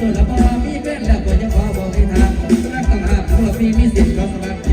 สือแล้วก็มีแฟนแล้วก็ยังพอบอกให้ทางรักต่างหากพวกพี่มีสิทธิ์เขาสมัคร